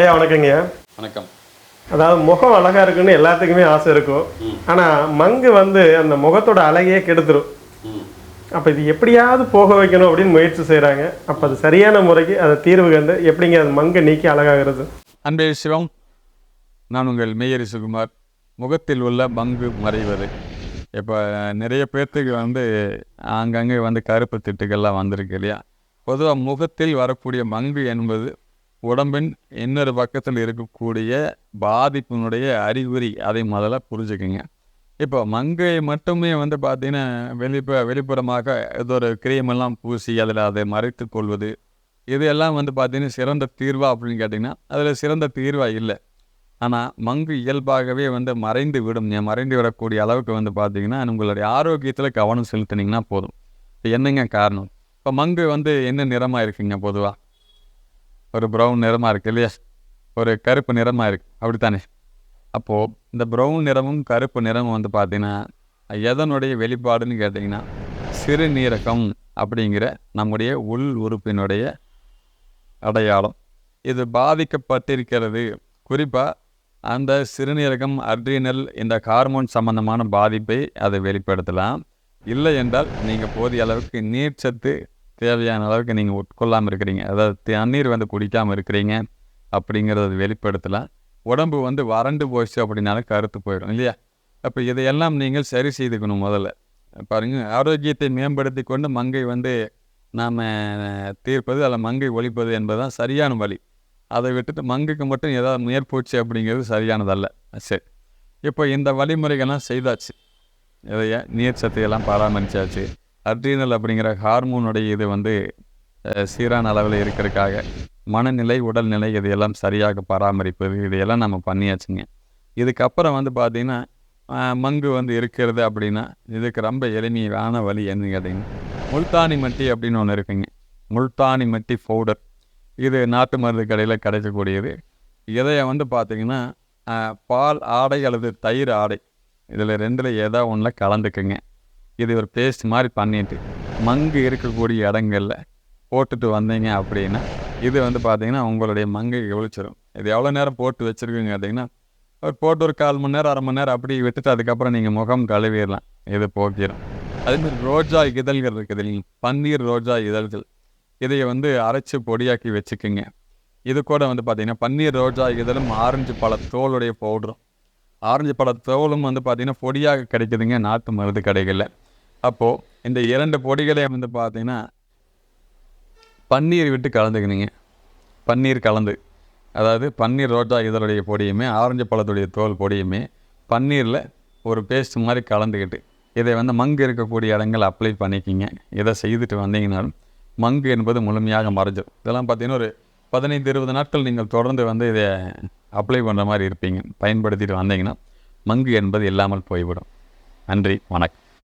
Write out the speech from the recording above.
ஐயா வணக்கங்கய்யா வணக்கம். அதாவது முகம் அழகா இருக்குன்னு எல்லாத்துக்குமே ஆசை இருக்கும். ஆனா மங்கு வந்து அந்த முகத்தோட அழகையே கெடுத்துரும். அப்ப இது எப்படியாவது போக வைக்கணும் அப்படின்னு முயற்சி செய்றாங்க. அப்ப அது சரியான முறைக்கு அதை தீர்வு கண்டு எப்படிங்க அது மங்கை நீக்கி அழகாகிறது? அன்பே சிவம் நான் உங்கள் மேயரி சுகுமார் முகத்தில் உள்ள பங்கு மறைவது. இப்போ நிறைய பேர்த்துக்கு வந்து ஆங்காங்கே வந்து கருப்பு திட்டுகள்லாம் வந்திருக்கு இல்லையா? பொதுவாக முகத்தில் வரக்கூடிய மங்கு என்பது உடம்பின் இன்னொரு பக்கத்தில் இருக்கக்கூடிய பாதிப்பினுடைய அறிகுறி அதை முதல்ல புரிஞ்சுக்குங்க. இப்போ மங்கை மட்டுமே வந்து பார்த்தீங்கன்னா வெளிப்ப வெளிப்புறமாக ஏதோ ஒரு கிரீமெல்லாம் பூசி அதில் அதை மறைத்து கொள்வது இது எல்லாம் வந்து பார்த்தீங்கன்னா சிறந்த தீர்வா அப்படின்னு கேட்டிங்கன்னா அதில் சிறந்த தீர்வாக இல்லை. ஆனால் மங்கு இயல்பாகவே வந்து மறைந்து விடும் ஏன் மறைந்து விடக்கூடிய அளவுக்கு வந்து பார்த்தீங்கன்னா உங்களுடைய ஆரோக்கியத்தில் கவனம் செலுத்தினீங்கன்னா போதும். இப்போ என்னங்க காரணம்? இப்போ மங்கு வந்து என்ன நிறமாக இருக்குங்க பொதுவாக ஒரு ப்ரௌன் நிறமாக இருக்குது இல்லையா? ஒரு கருப்பு நிறமாக இருக்கு. அப்படித்தானே? அப்போது இந்த ப்ரௌன் நிறமும் கருப்பு நிறமும் வந்து பார்த்திங்கன்னா எதனுடைய வெளிப்பாடுன்னு கேட்டிங்கன்னா சிறுநீரகம் அப்படிங்கிற நம்முடைய உள் உறுப்பினுடைய அடையாளம். இது பாதிக்கப்பட்டிருக்கிறது. குறிப்பாக அந்த சிறுநீரகம் அட்ரினல் இந்த ஹார்மோன் சம்பந்தமான பாதிப்பை அதை வெளிப்படுத்தலாம். இல்லை என்றால் நீங்கள் போதிய அளவுக்கு நீர்ச்சத்து தேவையான அளவுக்கு நீங்கள் உட்கொள்ளாமல் இருக்கிறீங்க. அதாவது தண்ணீர் வந்து குடிக்காமல் இருக்கிறீங்க அப்படிங்கிறத வெளிப்படுத்தலாம் உடம்பு வந்து வறண்டு போச்சு அப்படின்னாலும் கருத்து போயிடும் இல்லையா? அப்போ இதையெல்லாம் நீங்கள் சரி செய்துக்கணும் முதல்ல. பாருங்கள் ஆரோக்கியத்தை மேம்படுத்தி கொண்டு மங்கை வந்து நாம் தீர்ப்பது அதில் மங்கை ஒழிப்பது என்பதுதான் சரியான வழி. அதை விட்டுட்டு மங்குக்கு மட்டும் ஏதாவது மேற்போச்சு அப்படிங்கிறது சரியானதல்ல. சரி. இப்போ இந்த வழிமுறைகள்லாம் செய்தாச்சு. இதைய நீர் சத்தையெல்லாம் பராமரித்தாச்சு அட்ரீனல் அப்படிங்கிற ஹார்மோனுடைய இது வந்து சீரான அளவில் இருக்கிறதுக்காக மனநிலை உடல்நிலை இதையெல்லாம் சரியாக பராமரிப்பது இதையெல்லாம் நம்ம பண்ணியாச்சுங்க. இதுக்கப்புறம் வந்து பார்த்திங்கன்னா மங்கு வந்து இருக்கிறது அப்படின்னா இதுக்கு ரொம்ப எளிமையான வழி என்ன கேட்டிங்கன்னா முல்தானி மட்டி அப்படின்னு ஒன்று இருக்குங்க. முல்தானி மட்டி பவுடர் இது நாட்டு மருந்து கடையில் கிடைக்கக்கூடியது. இதைய வந்து பார்த்திங்கன்னா பால் ஆடை அல்லது தயிர் ஆடை இதில் ரெண்டில் ஏதோ ஒன்றில் கலந்துக்குங்க. இது ஒரு பேஸ்ட் மாதிரி பண்ணிட்டு மங்கு இருக்கக்கூடிய இடங்களில் போட்டுட்டு வந்தீங்க அப்படின்னா இது வந்து பார்த்தீங்கன்னா உங்களுடைய மங்கை ஒழிச்சிடும் இது எவ்வளோ நேரம் போட்டு வச்சுருக்குங்க கேட்டிங்கன்னா ஒரு போட்டு ஒரு கால் மணி நேரம் அரை மணி நேரம் அப்படி விட்டுட்டு அதுக்கப்புறம் நீங்கள் முகம் கழுவிடலாம். இது போக்கிடும் அதேமாதிரி ரோஜா இதழ்கள் இருக்குது இல்லைங்க பன்னீர் ரோஜா இதழ்கள். இதை வந்து அரைச்சி பொடியாக்கி வச்சுக்குங்க. இது கூட வந்து பார்த்தீங்கன்னா பன்னீர் ரோஜா இதழும் ஆரஞ்சு பழ தோலுடைய பவுடரும் ஆரஞ்சு பழ தோலும் வந்து பார்த்தீங்கன்னா பொடியாக கிடைக்குதுங்க நாட்டு மருந்து கடைகளில். அப்போது இந்த இரண்டு பொடிகளை வந்து பார்த்தீங்கன்னா பன்னீர் விட்டு கலந்துக்கினீங்க. பன்னீர் கலந்து. அதாவது பன்னீர் ரோஜா இதழுடைய பொடியுமே ஆரஞ்சு பழத்துடைய தோல் பொடியுமே பன்னீரில் ஒரு பேஸ்ட் மாதிரி கலந்துக்கிட்டு இதை வந்து மங்கு இருக்கக்கூடிய இடங்கள் அப்ளை பண்ணிக்கிங்க. இதை செய்துட்டு வந்தீங்கனாலும் மங்கு என்பது முழுமையாக மறைஞ்சிடும் இதெல்லாம் பார்த்தீங்கன்னா ஒரு பதினைந்து இருபது நாட்கள் நீங்கள் தொடர்ந்து வந்து இதை அப்ளை பண்ணுற மாதிரி இருப்பீங்க. பயன்படுத்திட்டு வந்தீங்கன்னா மங்கு என்பது இல்லாமல் போய்விடும். நன்றி வணக்கம்.